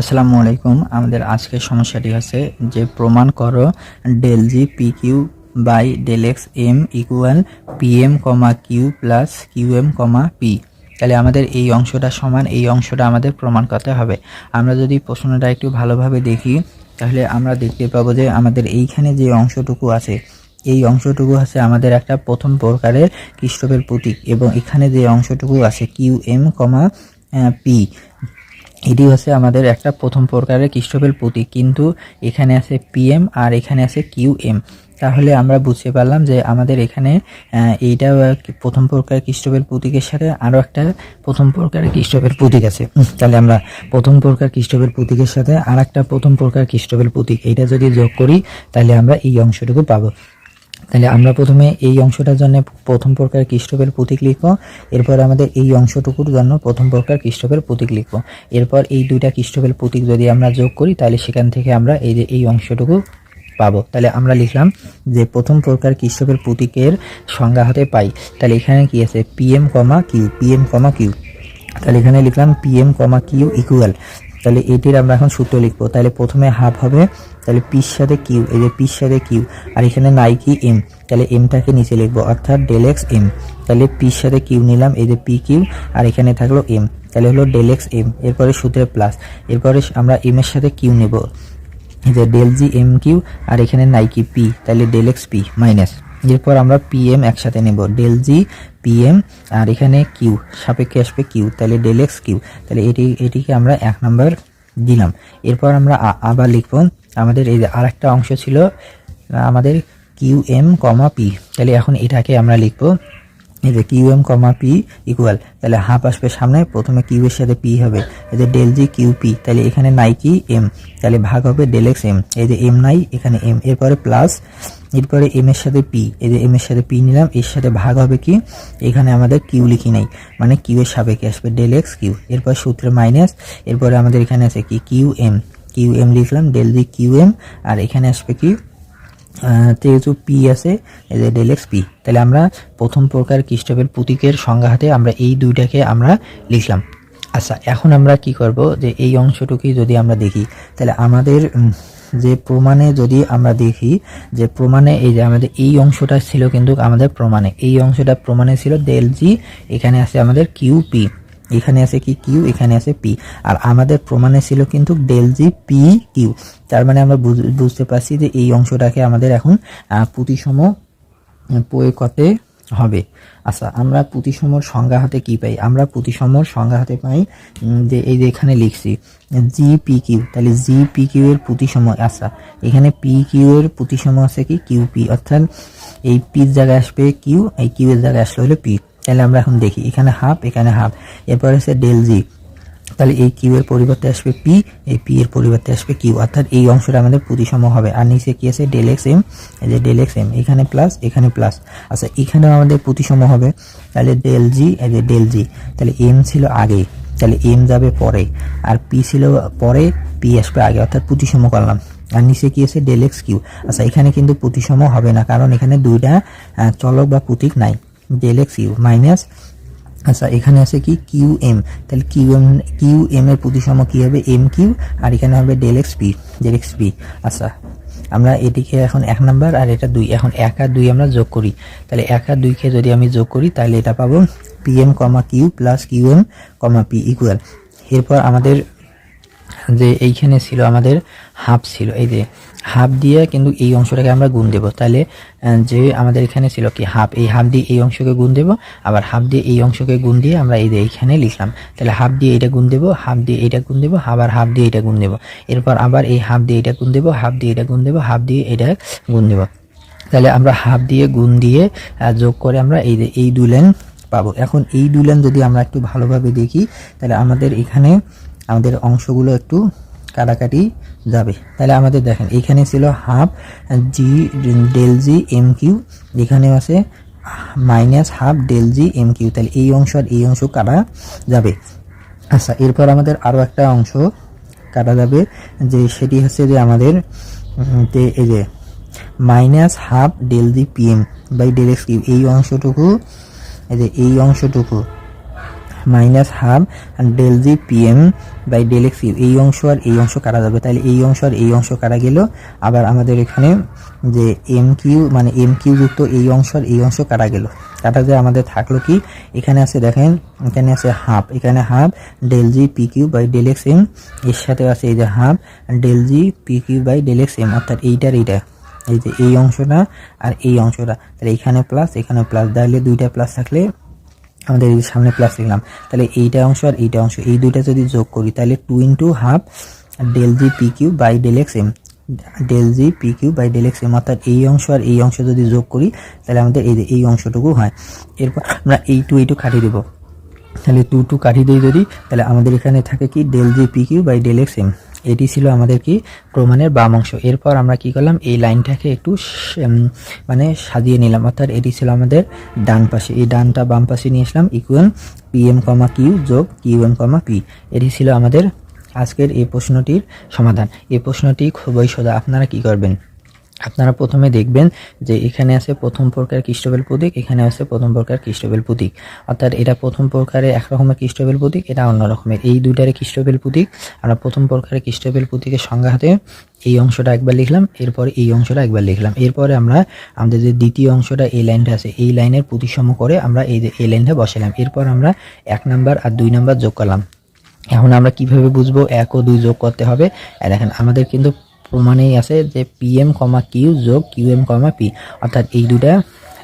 আসসালামু আলাইকুম। আমাদের আজকের সমস্যাটি হচ্ছে যে প্রমাণ করো del G P Q by del X M equal P M comma Q plus Q M comma P তাহলে আমাদের এই অংশটা সমান, এই অংশটা আমাদের প্রমাণ করতে হবে। আমরা যদি প্রশ্নটা একটু ভালোভাবে দেখি, তাহলে আমরা দেখতে পাবো যে আমাদের এইখানে যে অংশটুকু আছে, এই অংশটুকু আছে আমাদের একটা প্রথম প্রকারের খ্রিস্টপের প্রতীক এবং এখানে যে অংশটুকু আছে কিউ এম কমা পি এটি হচ্ছে আমাদের একটা প্রথম প্রকারের খ্রিস্টপের প্রতীক, কিন্তু এখানে আছে পিএম আর এখানে আছে কিউ এম তাহলে আমরা বুঝতে পারলাম যে আমাদের এখানে এইটা প্রথম প্রকার খ্রিস্টপের প্রতীকের সাথে আরও একটা প্রথম প্রকারের খ্রিস্টপের প্রতীক আছে। তাহলে আমরা প্রথম প্রকার খ্রিস্টপের প্রতীকের সাথে আর একটা প্রথম প্রকার খ্রিস্টপের প্রতীক, এইটা যদি যোগ করি, তাহলে আমরা এই অংশটুকু পাবো। তাহলে আমরা প্রথমে এই অংশটার জন্য প্রথম প্রকার খ্রিস্টপের প্রতীক লিখব। এরপর আমাদের এই অংশটুকুর জন্য প্রথম প্রকার খ্রিস্টপের প্রতীক লিখব। এরপর এই দুইটা খ্রিস্টপের প্রতীক যদি আমরা যোগ করি, তাহলে সেখান থেকে আমরা এই যে এই অংশটুকু পাবো। তাহলে আমরা লিখলাম যে প্রথম প্রকার খ্রিস্টপের প্রতীকের সংজ্ঞা হতে পাই। তাহলে এখানে কি আছে? PM comma Q PM comma Q তাহলে এখানে লিখলাম পিএম কমা কিউ ইকুয়াল তাহলে এটির আমরা এখন সূত্র লিখব। তাহলে প্রথমে হাফ হবে, তাহলে পির সাথে কিউ এই যে পির সাথে কিউ আর এখানে নাইকি এম তাহলে এমটাকে নিচে লিখব, অর্থাৎ ডেল এক্স এম তাহলে পির সাথে কিউ নিলাম, এই যে পি কিউ আর এখানে থাকল এম তাহলে হলো ডেল এক্স এম এরপরে সূত্রে প্লাস এরপরে আমরা এম এর সাথে কিউ নেব। যে ডেল জি এম কিউ আর এখানে নাইকি পি তাহলে ডেল এক্স পি মাইনাস এরপর আমরা পি এম একসাথে নেব। ডেল জি পি এম আর এখানে কিউ সাপেক্ষে আসবে কিউ তাহলে ডেল এক্স কিউ তাহলে এটি, এটিকে আমরা এক নম্বর দিলাম। এরপর আমরা আবার লিখব, আমাদের এই আর একটা অংশ ছিল, আমাদের কিউ এম কমা পি তাহলে এখন এটাকে আমরা লিখব। এই যে Q M comma P equal তাহলে হাফ আসবে সামনে, প্রথমে কিউ এর সাথে পি হবে। এই যে ডেল জি কিউ পি, তাহলে এখানে নাইকি এম তাহলে ভাগ হবে ডেল এক্স এম এই যে এম নাই, এখানে এম এরপরে প্লাস এরপরে এম এর সাথে পি এই যে এম এর সাথে পি নিলাম, এর সাথে ভাগ হবে কি? এখানে আমাদের কিউ লিখি নাই মানে কিউ এর সাপেক্ষে আসবে ডেল এক্স কিউ। এরপর সূত্রে মাইনাস এরপরে আমাদের এখানে আছে কি? কিউ এম কিউ এম লিখলাম ডেল জি কিউ এম আর এখানে আসবে কি? যেহেতু পি আছে এই যে ডেল এক্স পি তাহলে আমরা প্রথম প্রকার খ্রিস্টপের প্রতীকের সংজ্ঞা হাতে আমরা এই দুইটাকে আমরা লিখলাম। আচ্ছা এখন আমরা কি করব যে এই অংশটুকুই যদি আমরা দেখি, তাহলে আমাদের যে প্রমাণে যদি আমরা দেখি যে প্রমাণে এই যে আমাদের এই অংশটা ছিল কিন্তু আমাদের প্রমাণে, এই অংশটা প্রমাণে ছিল ডেল জি এখানে আছে আমাদের কিউ পি এখানে আছে কি কিউ, এখানে আছে পি। আর আমাদের প্রমাণে ছিল কিন্তু ডেল জি পি কিউ তার মানে আমরা বুঝ- বুঝতে পারছি যে এই অংশটাকে আমাদের এখন প্রতিসম প্রয়োগ করতে হবে। আচ্ছা আমরা প্রতিসমর সংজ্ঞা হাতে কি পাই? আমরা প্রতিসমর সংজ্ঞা হাতে পাই যে এই যে এখানে লিখছি জি পি কিউ তাহলে জি পি কিউ এর প্রতিসম আচ্ছা এখানে পি কিউ এর প্রতিসম আছে কি? কিউ পি অর্থাৎ এই পির জায়গায় আসবে কিউ এই কিউ এর জায়গায় আসলে হলো পি তাহলে আমরা এখন দেখি, এখানে হাফ এখানে হাফ। এরপর আছে ডেল জি। তাহলে এই কিউ এর পরিবর্তে আসবে পি এই পি এর পরিবর্তে আসবে কিউ অর্থাৎ এই অংশটা আমাদের প্রতিসম হবে। আর নিচে কি আছে? Del X M. এই যে ডেল এক্স এম, এখানে প্লাস এখানে প্লাস আচ্ছা এখানেও আমাদের প্রতিসম হবে। তাহলে ডেল জি, এই যে ডেল জি। তাহলে এম ছিল আগে। তাহলে এম যাবে পরে। আর পি ছিল পরে পি আসবে আগে। অর্থাৎ প্রতিসম করলাম। আর নিচে কি আছে? Del X Q. আচ্ছা এখানে কিন্তু প্রতিসম হবে না। কারণ এখানে দুইটা চলক বা প্রতীক নাই। ডেল এক্স ইউ মাইনাস আচ্ছা এখানে আছে কি? কিউ এম তাহলে কিউ এম কিউ এম এর প্রতিসম কি হবে? এম কিউ আর এখানে হবে del X P del X P আচ্ছা আমরা এটিকে এখন এক নাম্বার আর এটা দুই। এখন এক আর দুই আমরা যোগ করি। তাহলে এক আর দুইকে যদি আমি যোগ করি, তাহলে এটা পাবো P M comma Q plus Q M comma P equal এরপর আমাদের যে এইখানে ছিল, আমাদের হাফ ছিল, এই যে হাফ দিয়ে কিন্তু এই অংশটাকে আমরা গুণ দেব তাহলে যে আমাদের এখানে ছিল কি হাফ এই হাফ দিয়ে এই অংশকে গুণ দেব আবার হাফ দিয়ে এই অংশকে গুণ দিয়ে আমরা এই এইখানে লিখলাম তাহলে হাফ দিয়ে এটা গুণ দেব হাফ দিয়ে এটা গুণ দেব আবার হাফ দিয়ে এটা গুণ দেব এরপর আবার এই হাফ দিয়ে এটা গুণ দেব হাফ দিয়ে এটা গুণ দেব হাফ দিয়ে এটা গুণ দেব তাহলে আমরা হাফ দিয়ে গুণ দিয়ে যোগ করে আমরা এই এই দুই লাইন পাবো এখন এই দুই লাইন যদি আমরা একটু ভালোভাবে দেখি তাহলে আমাদের এখানে আমাদের অংশগুলো একটু কাটাকাটি যাবে। তাহলে আমাদের দেখেন, এখানে ছিল half G del G M Q এখানেও আছে minus half del G M Q তাহলে এই অংশ আর এই অংশ কাটা যাবে। আচ্ছা এরপর আমাদের আরও একটা অংশ কাটা যাবে, যে সেটি হচ্ছে যে আমাদের এই যে minus half del G PM by del X Q এই অংশটুকু, এই যে এই অংশটুকু minus half del G P M by del X এই অংশ আর এই অংশ কাটা যাবে। তাহলে এই অংশ আর এই অংশ কাটা গেল। আবার আমাদের এখানে যে এম কিউ মানে এম কিউ যুক্ত এই অংশ আর এই অংশ কাটা গেল। কাটা যে আমাদের থাকল কি? এখানে আছে দেখেন, এখানে আছে হাফ এখানে half del G P Q by del X M এর সাথে আছে এই যে half del G P Q by del X M অর্থাৎ এইটার এইটা। এই যে এই অংশটা আর এই অংশটা। তাহলে এখানে প্লাস এখানে প্লাস তাহলে দুইটা প্লাস থাকলে আমাদের এই সামনে প্লাস লিখলাম তাহলে এইটা অংশ আর এইটা অংশ, এই দুইটা যদি যোগ করি, তাহলে two into half del G P Q by del X M del G P Q by del X M অর্থাৎ এই অংশ আর এই অংশ যদি যোগ করি, তাহলে আমাদের এই এই অংশটুকু হয়। এরপর আমরা এই টু এইটু কাটিয়ে দেবো। তাহলে টু টু কাটিয়ে দিই যদি, তাহলে আমাদের এখানে থাকে কি? Del G P Q by del X M এটি ছিল আমাদের কি প্রমাণের বাম অংশ। এরপর আমরা কি করলাম? এই লাইনটাকে একটু মানে সাজিয়ে নিলাম। অর্থাৎ এটি ছিল আমাদের ডান পাশে। এই ডানটা বাম পাশে নিয়ে আসলাম। Equal P M comma Q যোগ কিউ এম কমা পি এটি ছিল আমাদের আজকের এই প্রশ্নটির সমাধান। এই প্রশ্নটি খুবই সোজা। আপনারা কি করবেন? আপনারা প্রথমে দেখবেন যে এখানে আছে প্রথম প্রকার খ্রিস্টবেল প্রতীক, এখানে আছে প্রথম প্রকার খ্রিস্টবেল প্রতীক। অর্থাৎ এটা প্রথম প্রকারে এক রকমের খ্রিস্টবেল প্রতীক, এটা অন্য রকমের। এই দুইটারে খ্রিস্টবেল প্রতীক, আমরা প্রথম প্রকারে খ্রিস্টবেল প্রতীকের সংজ্ঞা হাতে এই অংশটা একবার লিখলাম, এরপরে এই অংশটা একবার লিখলাম। এরপরে আমরা আমাদের যে দ্বিতীয় অংশটা, এই লাইনটা আছে, এই লাইনের প্রতিসম করে আমরা এই যে, এই লাইনটা বসালাম। এরপর আমরা এক নাম্বার আর দুই নাম্বার যোগ করলাম। এখন আমরা কীভাবে বুঝব এক ও দুই যোগ করতে হবে? দেখেন, আমাদের কিন্তু প্রমাণেই আছে যে পি এম কমা কিউ যোগ কিউ এম কমা পি অর্থাৎ এই দুটা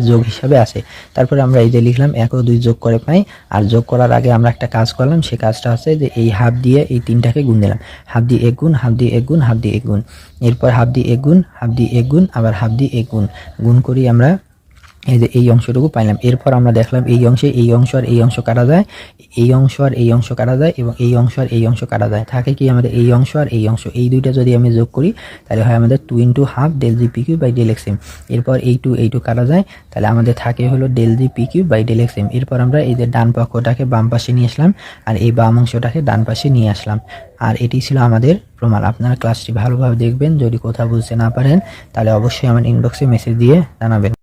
যোগ হিসাবে আছে। তারপরে আমরা এই যে লিখলাম, এক ও দুই যোগ করে পাই, আর যোগ করার আগে আমরা একটা কাজ করলাম, সে কাজটা হচ্ছে যে এই হাফ দিয়ে এই তিনটাকে গুণ দিলাম। হাফ দিয়ে এক গুণ, হাফ দিয়ে এক গুণ, হাফ দিয়ে এক গুণ। এরপর হাফ দিয়ে এক গুণ, হাফ দিয়ে এক গুণ, আবার হাফ দিয়ে এক গুণ। গুণ করি আমরা এই যে এই অংশটুকু পাইলাম। এরপর আমরা দেখলাম এই অংশে এই অংশ আর এই অংশ কাটা যায়। এই অংশ আর এই অংশ কাটা যায় এবং এই অংশ আর এই অংশ কাটা যায়। থাকে কি আমাদের এই অংশ আর এই অংশ। এই দুইটা যদি আমি যোগ করি, তাহলে হয় আমাদের two into half del G P Q by del X M এরপর এই টু এই টু কাটা যায়, তাহলে আমাদের থাকে হলো del G P Q by del X M এরপর আমরা এই যে ডান পক্ষটাকে বাম পাশে নিয়ে আসলাম আর এই বাম অংশটাকে ডান পাশে নিয়ে আসলাম। আর এটি ছিল আমাদের প্রমাণ। আপনারা ক্লাসটি ভালোভাবে দেখবেন। যদি কোথাও বুঝতে না পারেন, তাহলে অবশ্যই আমার ইনবক্সে মেসেজ দিয়ে জানাবেন।